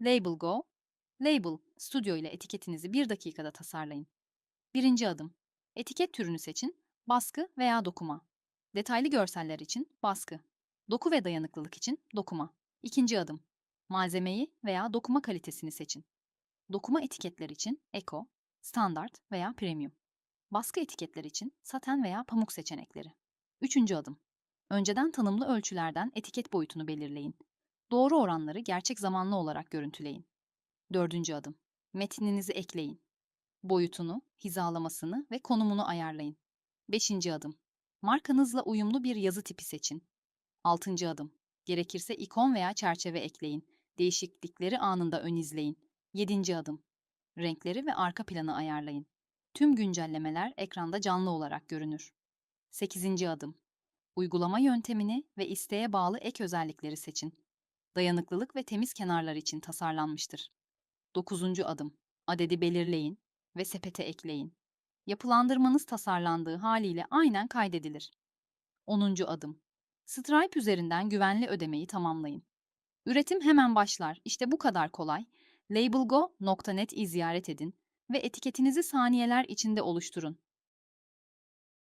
Label Go, Label Studio ile etiketinizi bir dakikada tasarlayın. Birinci adım. Etiket türünü seçin, baskı veya dokuma. Detaylı görseller için baskı. Doku ve dayanıklılık için dokuma. İkinci adım. Malzemeyi veya dokuma kalitesini seçin. Dokuma etiketler için Eco, Standart veya Premium. Baskı etiketler için saten veya pamuk seçenekleri. Üçüncü adım. Önceden tanımlı ölçülerden etiket boyutunu belirleyin. Doğru oranları gerçek zamanlı olarak görüntüleyin. Dördüncü adım. Metninizi ekleyin. Boyutunu, hizalamasını ve konumunu ayarlayın. Beşinci adım. Markanızla uyumlu bir yazı tipi seçin. Altıncı adım. Gerekirse ikon veya çerçeve ekleyin. Değişiklikleri anında ön izleyin. Yedinci adım. Renkleri ve arka planı ayarlayın. Tüm güncellemeler ekranda canlı olarak görünür. 8. adım. Uygulama yöntemini ve isteğe bağlı ek özellikleri seçin. Dayanıklılık ve temiz kenarlar için tasarlanmıştır. 9. adım. Adedi belirleyin ve sepete ekleyin. Yapılandırmanız tasarlandığı haliyle aynen kaydedilir. 10. adım. Stripe üzerinden güvenli ödemeyi tamamlayın. Üretim hemen başlar. İşte bu kadar kolay. Labelgo.net'i ziyaret edin ve etiketinizi saniyeler içinde oluşturun.